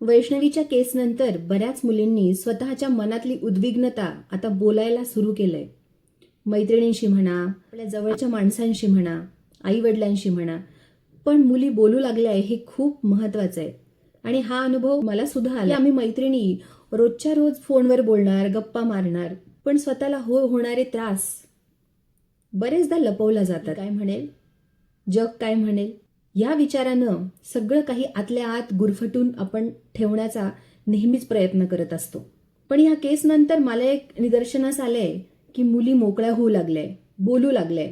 वैष्णवीच्या केसनंतर बऱ्याच मुलींनी स्वतःच्या मनातली उद्विग्नता आता बोलायला सुरू केलंय. मैत्रिणींशी म्हणा आपल्या जवळच्या माणसांशी म्हणा आई वडिलांशी म्हणा पण मुली बोलू लागल्या हे खूप महत्वाचं आहे. आणि हा अनुभव मला सुद्धा आला. आम्ही मैत्रिणी रोजच्या रोज फोनवर बोलणार गप्पा मारणार पण स्वतःला हो होणारे त्रास बरेचदा लपवला जातात. काय म्हणेल? जग काय म्हणेल? या विचारानं सगळं काही आतल्या आत गुरफटून आपण ठेवण्याचा नेहमीच प्रयत्न करत असतो. पण ह्या केसनंतर मला एक निदर्शनास आलंय की मुली मोकळ्या होऊ लागल्या बोलू लागल्या.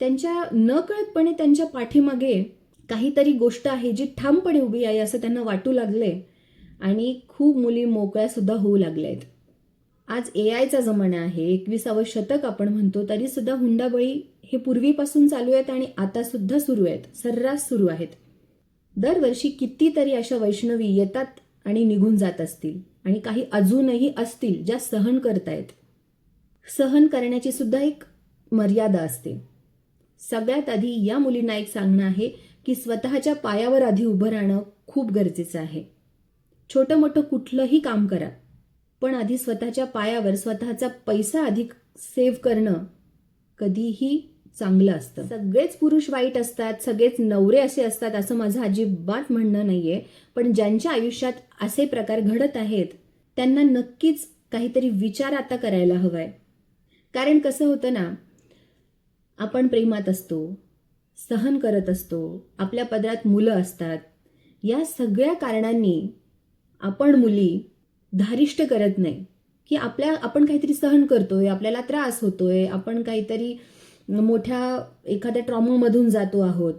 त्यांच्या नकळतपणे त्यांच्या पाठीमागे काहीतरी गोष्ट आहे जी ठामपणे उभी आहे असं त्यांना वाटू लागले आणि खूप मुली मोकळ्यासुद्धा होऊ लागल्या आहेत आज ए आयचा जमाना आहे एकविसावं शतक आपण म्हणतो तरीसुद्धा हुंडाबळी हे पूर्वीपासून चालू आहेत आणि आता सुद्धा सुरू आहेत. सर्रास सुरू आहेत. दरवर्षी कितीतरी अशा वैष्णवी येतात आणि निघून जात असतील आणि काही अजूनही असतील ज्या सहन करतायत. सहन करण्याची सुद्धा एक मर्यादा असते. सगळ्यात आधी या मुलींना एक सांगणं आहे की स्वतःच्या पायावर आधी उभं राहणं खूप गरजेचं आहे. छोटं मोठं कुठलंही काम करा पण आधी स्वतःच्या पायावर स्वतःचा पैसा अधिक सेव्ह करणं कधीही चांगलं असतं. सगळेच पुरुष वाईट असतात सगळेच नवरे असे असतात असं माझं अजिबात म्हणणं नाहीये. पण ज्यांच्या आयुष्यात असे प्रकार घडत आहेत त्यांना नक्कीच काहीतरी विचार आता करायला हवाय. कारण कसं होतं ना आपण प्रेमात असतो सहन करत असतो आपल्या पदरात मुलं असतात. या सगळ्या कारणांनी आपण मुली धारिष्ट करत नाही. की आपल्या आपण काहीतरी सहन करतोय आपल्याला त्रास होतोय आपण काहीतरी मोठ्या एखाद्या ट्रॉमामधून जातो आहोत.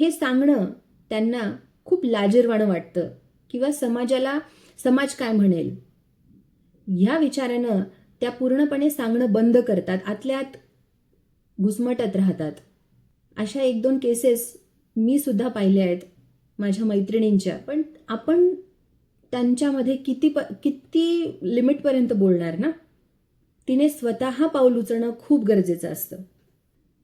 हे सांगणं त्यांना खूप लाजीरवाणं वाटतं किंवा समाजाला समाज काय म्हणेल? ह्या विचारानं त्या पूर्णपणे सांगणं बंद करतात आतल्यात घुसमटत राहतात. अशा एक दोन केसेस मी सुद्धा पाहिल्या आहेत माझ्या मैत्रिणींच्या. पण आपण त्यांच्यामध्ये किती प किती लिमिटपर्यंत बोलणार ना? तिने स्वतः पाऊल उचलणं खूप गरजेचं असतं.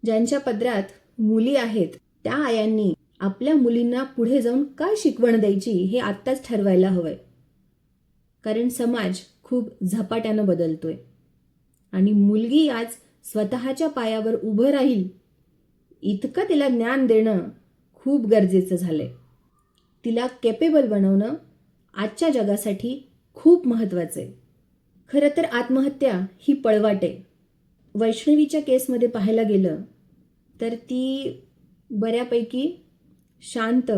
ज्यांच्या पदरात मुली आहेत त्या आयांनी आपल्या मुलींना पुढे जाऊन काय शिकवण द्यायची हे आत्ताच ठरवायला हवंय. कारण समाज खूप झपाट्यानं बदलतोय. आणि मुलगी आज स्वतःच्या पायावर उभं राहील इतकं तिला ज्ञान देणं खूप गरजेचं झालंय. तिला केपेबल बनवणं आजच्या जगासाठी खूप महत्त्वाचं आहे. खरं तर आत्महत्या ही पळवाट आहे. वैष्णवीच्या केसमध्ये पाहायला गेलं तर ती बऱ्यापैकी शांत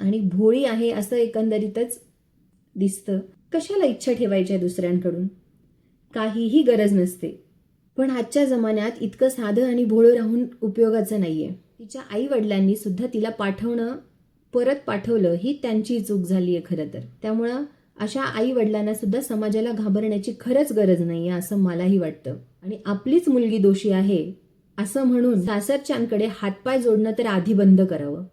आणि भोळी आहे असं एकंदरीतच दिसतं. कशाला इच्छा ठेवायच्या दुसऱ्यांकडून? काहीही गरज नसते. पण आजच्या जमान्यात इतकं साधं आणि भोळं राहून उपयोगाचं नाहीये. तिच्या आईवडिलांनी सुद्धा तिला पाठवणं परत पाठवलं ही त्यांची चूक झाली आहे खरं तर. त्यामुळं अशा आई वडिलांना सुद्धा समाजाला घाबरण्याची खरंच गरज नाही आहे असं मलाही वाटतं. आणि आपलीच मुलगी दोषी आहे असं म्हणून सासरच्यांकडे हातपाय जोडणं तर आधी बंद करावं.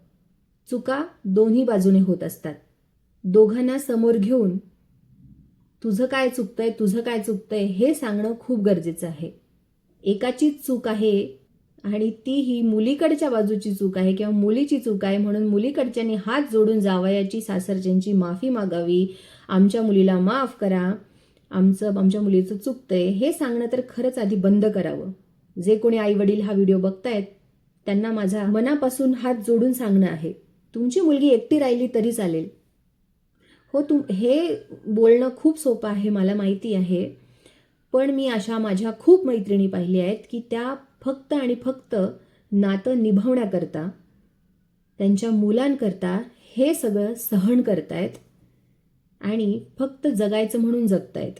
चुका दोन्ही बाजूने होत असतात. दोघांना समोर घेऊन तुझं काय चुकतंय तुझं काय चुकतंय? हे सांगणं खूप गरजेचं आहे. एकाचीच चूक आहे आणि ती ही मुलीकडच्या बाजूची चूक आहे किंवा मुलीची चूक आहे म्हणून मुलीकडच्यांनी हात जोडून जावयाची सासरच्यांची माफी मागावी आमच्या मुलीला माफ करा. आमचं आमच्या मुलीचं चुकतंय. हे सांगणं तर खरंच आधी बंद करावं. जे कोणी आईवडील हा व्हिडिओ बघतायत त्यांना माझा मनापासून हात जोडून सांगणं आहे. तुमची मुलगी एकटी राहिली तरी चालेल. हो तुम हे बोलणं खूप सोपं आहे मला माहिती आहे. पण मी अशा माझ्या खूप मैत्रिणी पाहिल्या आहेत की त्या फक्त आणि फक्त नातं निभावण्याकरता त्यांच्या मुलांकरता हे सगळं सहन करतायत. आणि फक्त जगायचं म्हणून जगतायत.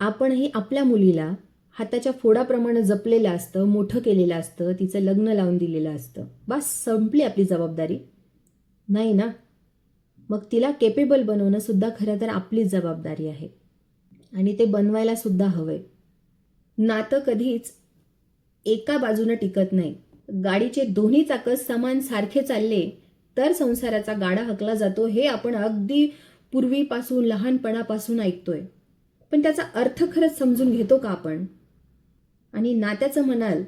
आपणही आपल्या मुलीला हाताच्या फोडाप्रमाणे जपलेलं असतं मोठं केलेलं असतं तिचं लग्न लावून दिलेलं असतं. बस संपली आपली जबाबदारी. नाही ना? मग तिला केपेबल बनवणं सुद्धा खरं तर आपलीच जबाबदारी आहे. आणि ते बनवायला सुद्धा हवंय. नातं कधीच एका बाजूनं टिकत नाही. गाडीचे दोन्ही चाकं समान सारखे चालले तर संसाराचा गाडा हकला जातो हे आपण अगदी पूर्वीपासून लहानपणापासून ऐकतोय. पण त्याचा अर्थ खरंच समजून घेतो का आपण? आणि नात्याचं म्हणाल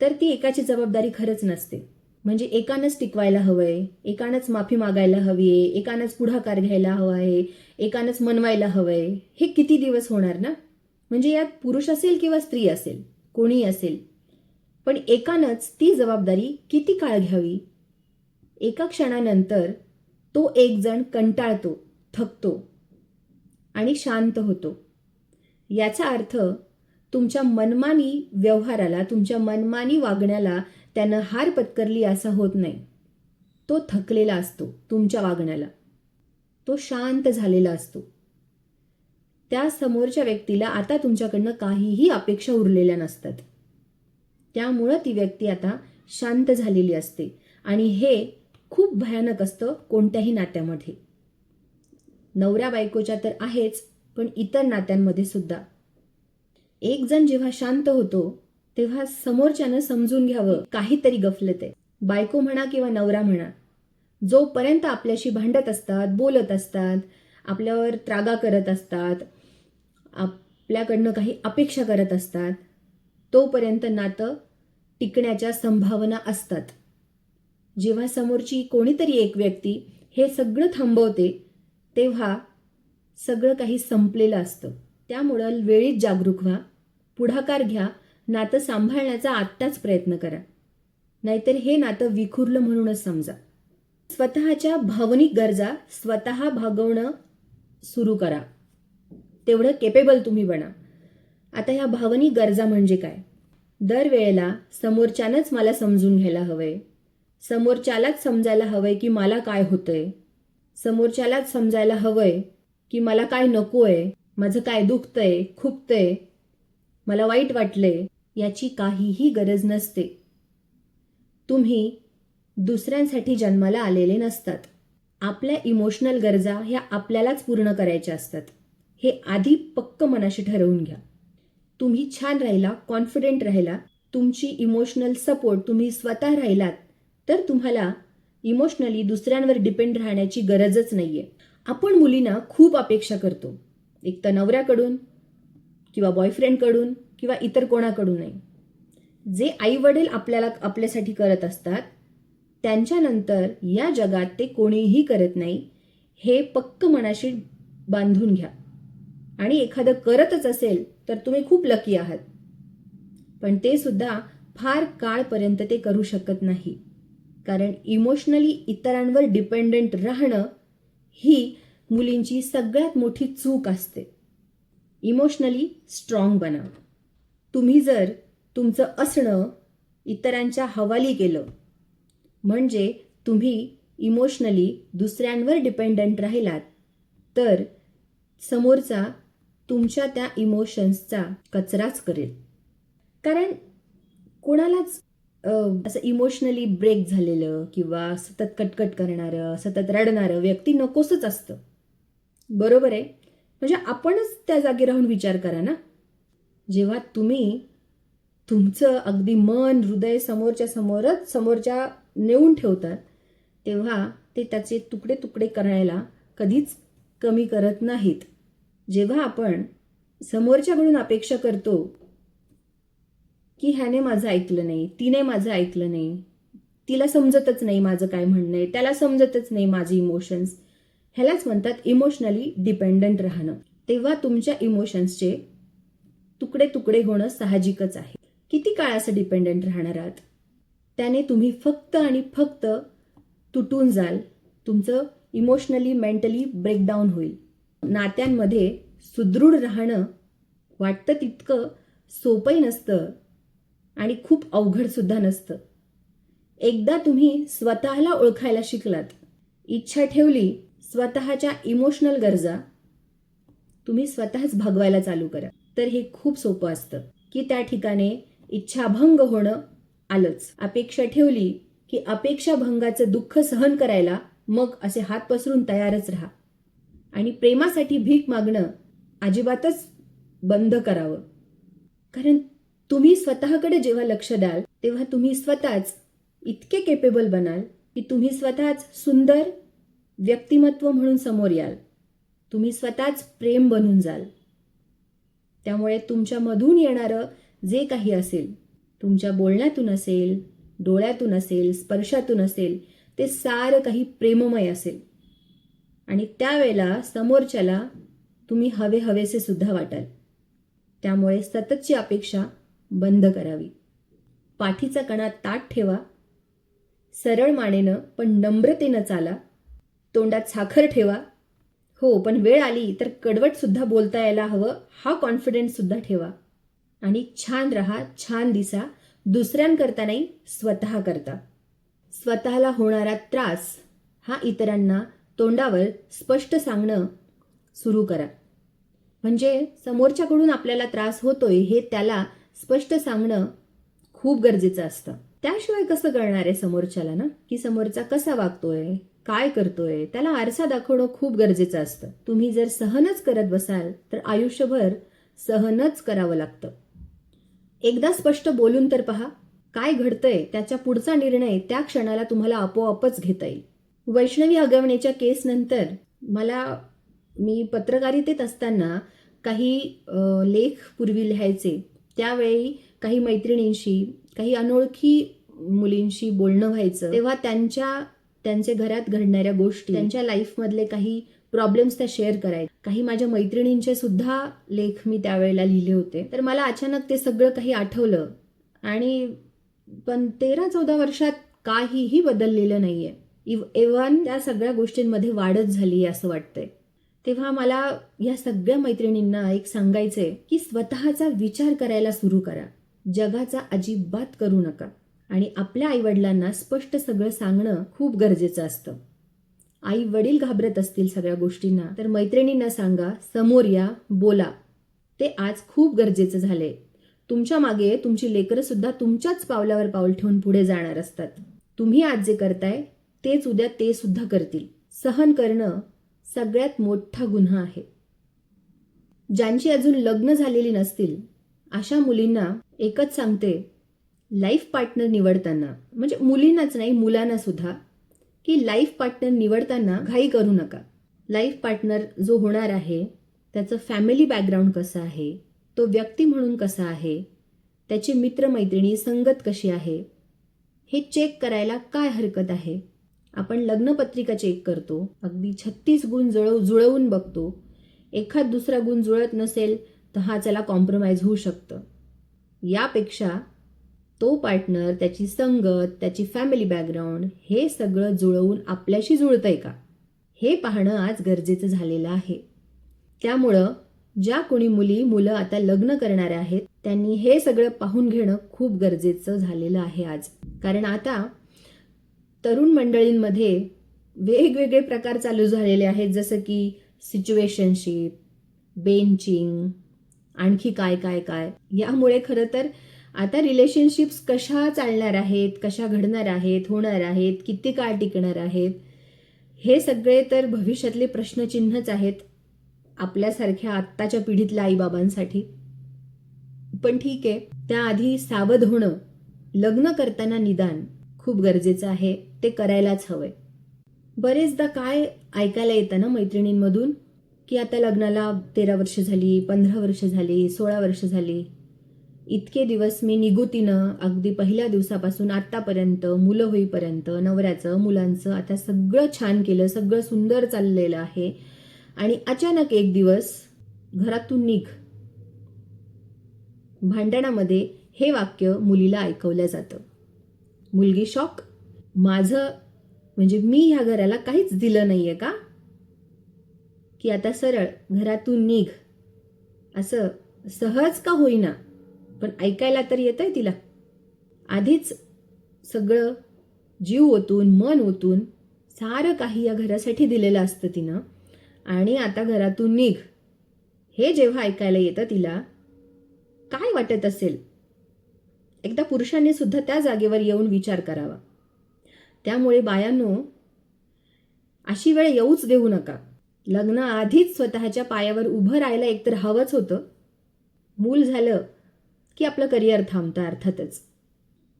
तर ती एकाची जबाबदारी खरंच नसते. म्हणजे एकानंच टिकवायला हवंय एकानंच माफी मागायला हवी आहे एकानंच पुढाकार घ्यायला हवा आहे एकानंच मनवायला हवंय. हे किती दिवस होणार ना? म्हणजे यात पुरुष असेल किंवा स्त्री असेल कोणी असेल. पण एकानंच ती जबाबदारी किती काळ घ्यावी? एका क्षणानंतर तो एक जण कंटाळतो थकतो आणि शांत होतो. याचा अर्थ तुमच्या मनमानी व्यवहाराला तुमच्या मनमानी वागण्याला त्यानं हार पत्करली असा होत नाही. तो थकलेला असतो तुमच्या वागण्याला. तो शांत झालेला असतो. त्या समोरच्या व्यक्तीला आता तुमच्याकडनं काहीही अपेक्षा उरलेल्या नसतात. त्यामुळं ती व्यक्ती आता शांत झालेली असते आणि हे खूप भयानक असतं कोणत्याही नात्यामध्ये. नवऱ्या बायकोच्या तर आहेच पण इतर नात्यांमध्ये सुद्धा. एक जण जेव्हा शांत होतो तेव्हा समोरच्यानं समजून घ्यावं काहीतरी गफलत. आहे बायको म्हणा किंवा नवरा म्हणा जोपर्यंत आपल्याशी भांडत असतात बोलत असतात आपल्यावर त्रागा करत असतात आपल्याकडनं काही अपेक्षा करत असतात तोपर्यंत नातं टिकण्याच्या संभावना असतात. जेव्हा समोरची कोणीतरी एक व्यक्ती हे सगळं थांबवते तेव्हा सगळं काही संपलेलं असतं. त्यामुळं वेळीच जागरूक व्हा पुढाकार घ्या नातं सांभाळण्याचा आत्ताच प्रयत्न करा. नाहीतर हे नातं विखुरलं म्हणूनच समजा. स्वतःच्या भावनिक गरजा स्वतः भागवणं सुरू करा. तेवढं केपेबल तुम्ही बना. आता ह्या भावनिक गरजा म्हणजे काय? दरवेळेला समोरच्यानंच मला समजून घ्यायला हवंय. समोरच्यालाच समजायला हवंय की मला काय होतंय. समोरच्यालाच समजायला हवंय की मला काय नकोय माझं काय दुखतंय खुपतंय मला वाईट वाटलंय याची काहीही गरज नसते. तुम्ही दुसऱ्यांसाठी जन्माला आलेले नसतात. आपल्या इमोशनल गरजा ह्या आपल्यालाच पूर्ण करायच्या असतात. हे आधी पक्क मनाशी ठरवून घ्या. तुम्ही छान राहिला कॉन्फिडेंट राहिला तुमची इमोशनल सपोर्ट तुम्ही स्वतः राहिलात तर तुम्हाला इमोशनली दुसऱ्यांवर डिपेंड राहण्याची गरजच नाहीये. आपण मुलींना खूप अपेक्षा करतो. एक तर नवऱ्याकडून किंवा बॉयफ्रेंडकडून किंवा इतर कोणाकडूनही जे आई वडील आपल्याला आपल्यासाठी करत असतात त्यांच्यानंतर या जगात ते कोणीही करत नाही हे पक्क मनाशी बांधून घ्या. आणि एखादं करतच असेल तर तुम्ही खूप लकी आहात. पण ते सुद्धा फार काळपर्यंत ते करू शकत नाही. कारण इमोशनली इतरांवर डिपेंडंट राहणं ही मुलींची सगळ्यात मोठी चूक असते. इमोशनली स्ट्रॉंग बना तुम्ही जर तुमचं असणं इतरांच्या हवाली केलं म्हणजे तुम्ही इमोशनली दुसऱ्यांवर डिपेंडंट राहिलात तर समोरचा तुमच्या त्या इमोशन्सचा कचराच करेल. कारण कोणालाच असं इमोशनली ब्रेक झालेलं किंवा सतत कटकट करणारं सतत रडणारं व्यक्ती नकोसच असतं. बरोबर आहे? म्हणजे आपणच त्या जागी राहून विचार करा ना. जेव्हा तुम्ही तुमचं अगदी मन हृदय समोरच्या समोरच समोरच्या नेऊन ठेवतात तेव्हा ते त्याचे तुकडे तुकडे करायला कधीच कमी करत नाहीत. जेव्हा आपण समोरच्याकडून अपेक्षा करतो की ह्याने माझं ऐकलं नाही तिने माझं ऐकलं नाही. तिला समजतच नाही माझं काय म्हणणं आहे त्याला समजतच नाही माझे इमोशन्स ह्यालाच म्हणतात इमोशनली डिपेंडंट राहणं. तेव्हा तुमच्या इमोशन्सचे तुकडे तुकडे होणं साहजिकच आहे. किती काळ असं डिपेंडंट राहणार आहात? त्याने तुम्ही फक्त आणि फक्त तुटून जाल तुमचं इमोशनली मेंटली ब्रेकडाऊन होईल. नात्यांमध्ये सुदृढ राहणं वाटतं तितकं सोपंही नसतं. आणि खूप अवघड सुद्धा नसतं. एकदा तुम्ही स्वतःला ओळखायला शिकलात इच्छा ठेवली स्वतःच्या इमोशनल गरजा तुम्ही स्वतःच भागवायला चालू करा. तर हे खूप सोपं असतं की त्या ठिकाणी इच्छाभंग होणं आलंच. अपेक्षा ठेवली की अपेक्षा भंगाचं दुःख सहन करायला मग असे हात पसरून तयारच राहा. आणि प्रेमासाठी भीक मागणं अजिबातच बंद करावं. कारण तुम्ही स्वतःकडे जेव्हा लक्ष द्याल तेव्हा तुम्ही स्वतःच इतके केपेबल बनाल की तुम्ही स्वतःच सुंदर व्यक्तिमत्व म्हणून समोर याल. तुम्ही स्वतःच प्रेम बनून जाल. त्यामुळे तुमच्यामधून येणारं जे काही असेल तुमच्या बोलण्यातून असेल डोळ्यातून असेल स्पर्शातून असेल ते सारं काही प्रेममय असेल. आणि त्यावेळेला समोरच्याला तुम्ही हवे हवेसे सुद्धा वाटाल. त्यामुळे सततची अपेक्षा बंद करावी. पाठीचा कणा ताट ठेवा. सरळ मानेनं पण नम्रतेनं चाला. तोंडात साखर ठेवा. हो पण वेळ आली तर कडवटसुद्धा बोलता यायला हवं हा कॉन्फिडन्ससुद्धा ठेवा. आणि छान रहा छान दिसा दुसऱ्यांकरता नाही स्वतः करता स्वतःला होणारा त्रास हा इतरांना तोंडावर स्पष्ट सांगणं सुरू करा. म्हणजे समोरच्याकडून आपल्याला त्रास होतोय हे त्याला स्पष्ट सांगणं खूप गरजेचं असतं. त्याशिवाय कसं कळणार आहे समोरच्याला ना? की समोरचा कसा वागतोय? काय करतोय? त्याला आरसा दाखवणं खूप गरजेचं असतं. तुम्ही जर सहनच करत बसाल तर आयुष्यभर सहनच करावं लागतं. एकदा स्पष्ट बोलून तर पहा काय घडतंय त्याच्या पुढचा निर्णय त्या क्षणाला तुम्हाला आपोआपच घेता येईल. वैष्णवी हगवण्याच्या केसनंतर मला मी पत्रकारितेत असताना काही लेख पूर्वी लिहायचे. त्यावेळी काही मैत्रिणींशी काही अनोळखी मुलींशी बोलणं व्हायचं. तेव्हा त्यांच्या त्यांचे घरात घडणाऱ्या गोष्टी त्यांच्या लाईफमधले काही प्रॉब्लेम्स त्या शेअर करायचे काही माझ्या मैत्रिणींचे सुद्धा लेख मी त्यावेळेला लिहिले होते. तर मला अचानक ते सगळं काही आठवलं. आणि पण तेरा चौदा वर्षात काहीही बदललेलं नाहीये. इव एव्हन त्या सगळ्या गोष्टींमध्ये वाढच झाली असं वाटतंय. तेव्हा मला या सगळ्या मैत्रिणींना एक सांगायचंय की स्वतःचा विचार करायला सुरू करा. जगाचा अजिबात करू नका. आणि आपल्या आईवडिलांना स्पष्ट सगळं सांगणं खूप गरजेचं असतं. आई वडील घाबरत असतील सगळ्या गोष्टींना तर मैत्रिणींना सांगा समोर या बोला. ते आज खूप गरजेचं झालंय. तुमच्या मागे तुमची लेकरं सुद्धा तुमच्याच पावलावर पाऊल ठेवून पुढे जाणार असतात. तुम्ही आज जे करताय तेच उद्या ते सुद्धा करतील. सहन करणं सगळ्यात मोठा गुन्हा आहे. ज्यांची अजून लग्न झालेली नसतील अशा मुलींना एकच सांगते लाईफ पार्टनर निवडताना म्हणजे मुलींनाच नाही मुलांना सुद्धा की लाईफ पार्टनर निवडताना घाई करू नका. लाईफ पार्टनर जो होणार आहे त्याचं फॅमिली बॅकग्राऊंड कसं आहे तो व्यक्ती म्हणून कसा आहे त्याची मित्रमैत्रिणी संगत कशी आहे हे चेक करायला काय हरकत आहे आपण लग्नपत्रिका चेक करतो अगदी छत्तीस गुण जळव जुळवून बघतो. एखाद दुसरा गुण जुळत नसेल तर हा चला कॉम्प्रोमाइज होऊ शकतं. यापेक्षा तो पार्टनर त्याची संगत त्याची फॅमिली बॅकग्राऊंड हे सगळं जुळवून आपल्याशी जुळतंय का? हे पाहणं आज गरजेचं झालेलं आहे. त्यामुळं ज्या कोणी मुली मुलं आता लग्न करणाऱ्या आहेत त्यांनी हे सगळं पाहून घेणं खूप गरजेचं झालेलं आहे आज. कारण आता तरुण मंडळींमध्ये वेगवेगळे प्रकार चालू झालेले आहेत जसं की सिच्युएशनशिप बेंचिंग आणखी काय काय काय. यामुळे खरं तर आता रिलेशनशिप्स कशा चालणार आहेत कशा घडणार आहेत होणार आहेत किती काळ टिकणार आहेत हे सगळे तर भविष्यातले प्रश्नचिन्हच आहेत आपल्यासारख्या आत्ताच्या पिढीतल्या आईबाबांसाठी. पण ठीक आहे त्याआधी सावध होणं लग्न करताना निदान खूप गरजेचं आहे. ते करायलाच हवंय बरेचदा काय ऐकायला येतं ना मैत्रिणींमधून की आता लग्नाला तेरा वर्ष झाली पंधरा वर्ष झाली सोळा वर्ष झाली. इतके दिवस मी निगुतीनं अगदी पहिल्या दिवसापासून आत्तापर्यंत मुलं होईपर्यंत नवऱ्याचं मुलांचं आता सगळं छान केलं सगळं सुंदर चाललेलं आहे. आणि अचानक एक दिवस घरातून निघ. भांडणामध्ये हे वाक्य मुलीला ऐकवलं जातं. मुलगी शॉक माझं म्हणजे मी ह्या घराला काहीच दिलं नाही आहे का? की आता सरळ घरातून निघ. असं सहज का होईना? पण ऐकायला तर येतंय तिला. आधीच सगळं जीव ओतून मन ओतून सारं काही या घरासाठी दिलेलं असतं तिनं. आणि आता घरातून निघ. हे जेव्हा ऐकायला येतं तिला काय वाटत असेल? एकदा पुरुषांनी सुद्धा त्या जागेवर येऊन विचार करावा. त्यामुळे बायांनो अशी वेळ येऊच देऊ नका. लग्न आधीच स्वतःच्या पायावर उभं राहायला एकतर हवंच होतं. मूल झालं की आपलं करिअर थांबतं अर्थातच.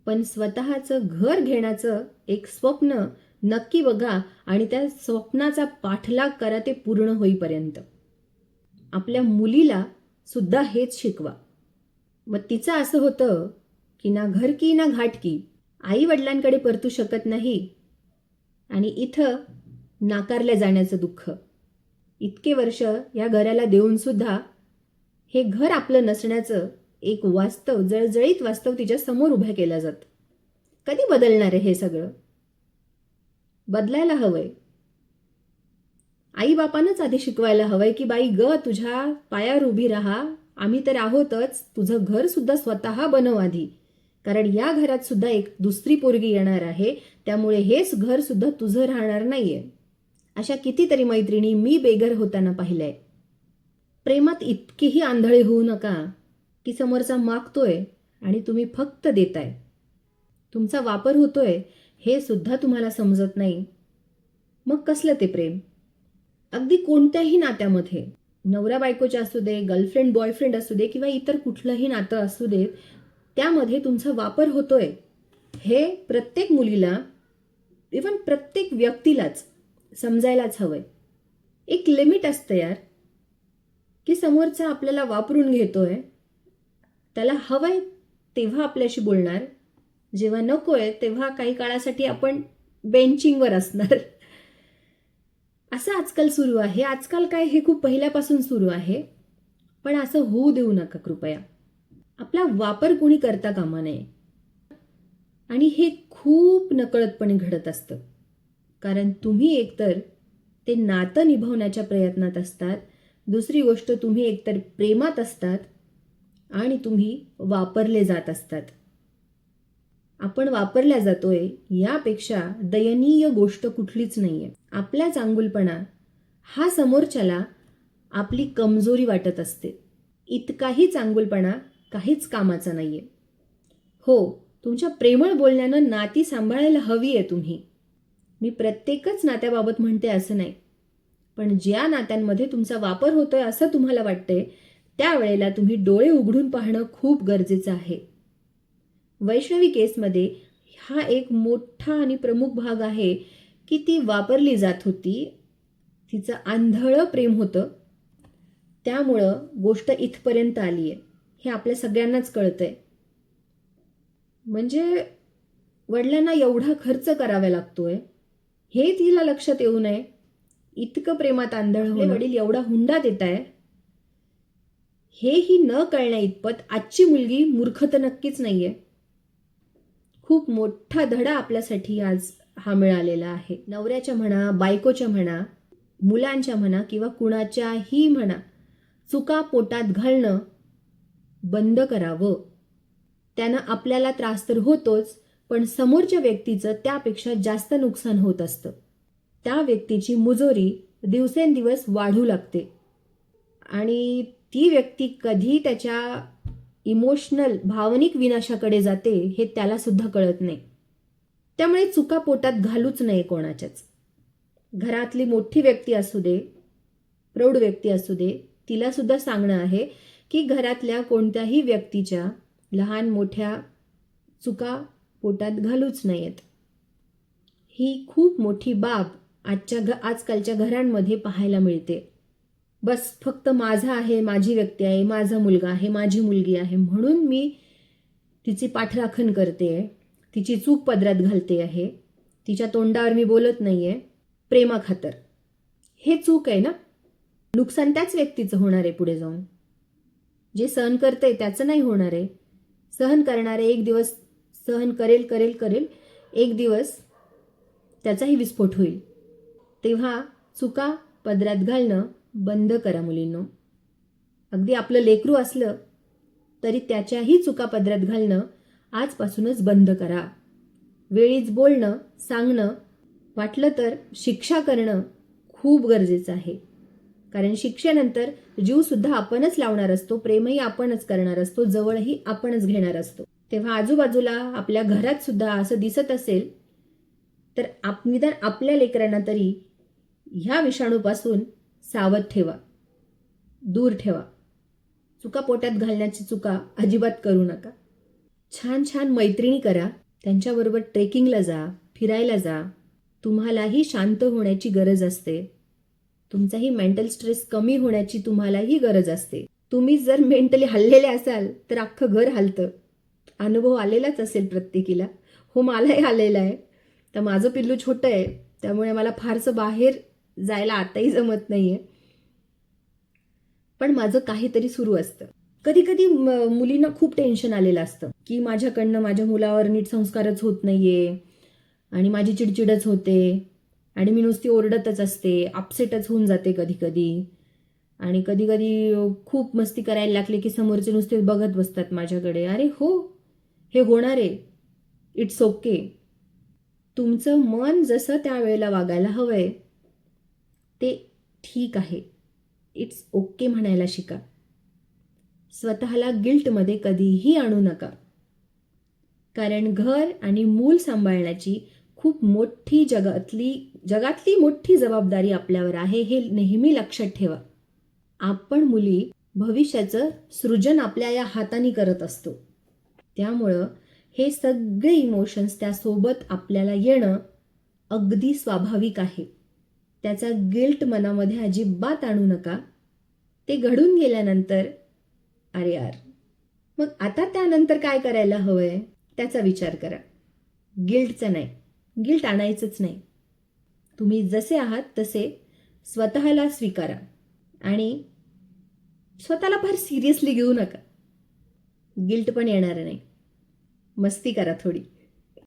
पण स्वतःचं घर घेण्याचं एक स्वप्न नक्की बघा आणि त्या स्वप्नाचा पाठलाग करा ते पूर्ण होईपर्यंत. आपल्या मुलीला सुद्धा हेच शिकवा. मग तिचं असं होतं की ना घर की ना घाट की आई वडिलांकडे परतू शकत नाही आणि इथं नाकारल्या जाण्याचं दुःख. इतके वर्ष या घराला देऊन सुद्धा हे घर आपलं नसण्याचं एक वास्तव जळजळीत वास्तव तिच्या समोर उभ्या केलं जातं. कधी बदलणार आहे हे सगळं? बदलायला हवंय. आई बापानंच आधी शिकवायला हवंय की बाई ग तुझ्या पायावर उभी राहा. आम्ही तर आहोतच. तुझं घर सुद्धा स्वतः बनव आधी. कारण या घरात सुद्धा एक दुसरी पोरगी येणार आहे. त्यामुळे हेच घर सुद्धा तुझं राहणार नाहीये. अशा कितीतरी मैत्रिणी मी बेघर होताना पाहिलंय. प्रेमात इतकीही आंधळी होऊ नका की समोरचा मागतोय आणि तुम्ही फक्त देताय. तुमचा वापर होतोय हे सुद्धा तुम्हाला समजत नाही. मग कसलं ते प्रेम? अगदी कोणत्याही नात्यामध्ये. नवरा बायकोच्या असू दे गर्लफ्रेंड बॉयफ्रेंड असू दे किंवा इतर कुठलंही नातं असू देत त्यामध्ये तुमचा वापर होतोय. हे प्रत्येक मुलीला इवन प्रत्येक व्यक्तीलाच समजायलाच हवंय. एक लिमिट असतं यार की समोरचा आपल्याला वापरून घेतोय त्याला हवंय तेव्हा आपल्याशी बोलणार. जेव्हा नकोय तेव्हा काही काळासाठी आपण बेंचिंगवर असणार. असं आजकाल सुरू आहे. आजकाल काय हे खूप पहिल्यापासून सुरू आहे. पण असं होऊ देऊ नका कृपया. आपला वापर कोणी करता कामा नये. आणि हे खूप नकळतपणे घडत असतं. कारण तुम्ही एकतर ते नातं निभावण्याच्या प्रयत्नात असतात दुसरी गोष्ट तुम्ही एकतर प्रेमात असतात आणि तुम्ही वापरले जात असतात. आपण वापरल्या जातोय यापेक्षा दयनीय गोष्ट कुठलीच नाही आहे आपला अंगुलपणा हा समोरच्याला आपली कमजोरी वाटत असते. इतकाही चांगुलपणा काहीच कामाचा आहे हो तुमच्या प्रेमळ बोलण्यानं नाती सांभाळायला हवी आहे तुम्ही. मी प्रत्येकच नात्याबाबत म्हणते असं नाही. पण ज्या नात्यांमध्ये तुमचा वापर होतो आहे असं तुम्हाला वाटतंय त्यावेळेला तुम्ही डोळे उघडून पाहणं खूप गरजेचं आहे. वैष्णवी केसमध्ये हा एक मोठा आणि प्रमुख भाग आहे की ती वापरली जात होती. तिचं आंधळं प्रेम होतं. त्यामुळं गोष्ट इथपर्यंत आली आहे हे आपल्या सगळ्यांनाच कळतंय. म्हणजे वडिलांना एवढा खर्च करावा लागतोय. हे तिला लक्षात येऊ नये. इतकं प्रेमात आंधळ होणं. वडील एवढा हुंडा देत आहे हेही न कळण्या इतपत आजची मुलगी मूर्ख तर नक्कीच नाहीये. खूप मोठा धडा आपल्यासाठी आज हा मिळालेला आहे. नवऱ्याच्या म्हणा बायकोच्या म्हणा मुलांच्या म्हणा किंवा कुणाच्याही म्हणा चुका पोटात घालणं बंद करावं. त्यानं आपल्याला त्रास तर होतोच पण समोरच्या व्यक्तीचं त्यापेक्षा जास्त नुकसान होत असतं. त्या व्यक्तीची मुजोरी दिवसेंदिवस वाढू लागते. आणि ती व्यक्ती कधी त्याच्या इमोशनल भावनिक विनाशाकडे जाते हे त्यालासुद्धा कळत नाही. त्यामुळे चुका पोटात घालूच नये कोणाच्याच. घरातली मोठी व्यक्ती असू दे प्रौढ व्यक्ती असू दे तिलासुद्धा सांगणं आहे की घरातल्या कोणत्याही व्यक्तीच्या लहान मोठ्या चुका पोटात घालूच नयेत. ही खूप मोठी बाब आजच्या घ आजकालच्या घरांमध्ये पाहायला मिळते. बस फक्त माझा आहे माझी व्यक्ती आहे माझा मुलगा आहे माझी मुलगी आहे म्हणून मी तिची पाठराखण करते आहे तिची चूक पदरात घालते आहे तिच्या तोंडावर मी बोलत नाही आहे प्रेमाखातर. हे चूक आहे ना? नुकसान त्याच व्यक्तीचं होणार आहे पुढे जाऊन. जे सहन करते त्याचं नाही होणार आहे. सहन करणारे एक दिवस सहन करेल करेल करेल. एक दिवस त्याचाही विस्फोट होईल. तेव्हा चुका पदरात घालणं बंद करा मुलींनो. अगदी आपलं लेकरू असलं तरी त्याच्याही चुका पदरात घालणं आजपासूनच बंद करा. वेळीच बोलणं सांगणं वाटलं तर शिक्षा करणं खूप गरजेचं आहे. कारण शिक्षेनंतर जीवसुद्धा आपणच लावणार असतो प्रेमही आपणच करणार असतो जवळही आपणच घेणार असतो. तेव्हा आजूबाजूला आपल्या घरात सुद्धा असं दिसत असेल तर आप निदान आपल्या लेकरांना तरी ह्या विषाणूपासून सावध ठेवा. दूर ठेवा. चुका पोटात घालण्याची चुका अजिबात करू नका. छान छान मैत्रिणी करा. त्यांच्याबरोबर ट्रेकिंगला जा फिरायला जा. तुम्हालाही शांत होण्याची गरज असते. तुमचाही मेंटल स्ट्रेस कमी होण्याची तुम्हालाही गरज असते. तुम्ही जर मेंटली हल्लेले असाल तर अख्खं घर हलतं. अनुभव आलेलाच असेल प्रत्येकीला. हो मलाही आलेला आहे. तर माझं पिल्लू छोटं आहे त्यामुळे मला फारसं बाहेर जायला आताही जमत नाही आहे पण माझं काहीतरी सुरू असतं. कधी कधी मुलींना खूप टेन्शन आलेलं असतं की माझ्याकडनं माझ्या मुलावर नीट संस्कारच होत नाहीये आणि माझी चिडचिडच होते. आणि मी नुसती ओरडतच असते अपसेटच होऊन जाते कधी कधी. आणि कधी कधी खूप मस्ती करायला लागले की समोरचे नुसते बघत बसतात माझ्याकडे. अरे हो हे होणार आहे. इट्स ओके तुमचं मन जसं त्यावेळेला वागायला हवंय ते ठीक आहे. इट्स ओके म्हणायला शिका. स्वतःला गिल्टमध्ये कधीही आणू नका. कारण घर आणि मूल सांभाळण्याची खूप मोठी जगातली जगातली मोठी जबाबदारी आपल्यावर आहे हे नेहमी लक्षात ठेवा. आपण मुली भविष्याचं सृजन आपल्या या हाताने करत असतो. त्यामुळं हे सगळे इमोशन्स त्यासोबत आपल्याला येणं अगदी स्वाभाविक आहे. त्याचा गिल्ट मनामध्ये अजिबात आणू नका. ते घडून गेल्यानंतर अरे यार मग आता त्यानंतर काय करायला हवंय? त्याचा विचार करा. गिल्टचं नाही. गिल्ट आणायचंच नाही. तुम्ही जसे आहात तसे स्वतःला स्वीकारा. आणि स्वतःला फार सिरियसली घेऊ नका. गिल्ट पण येणार नाही. मस्ती करा थोडी.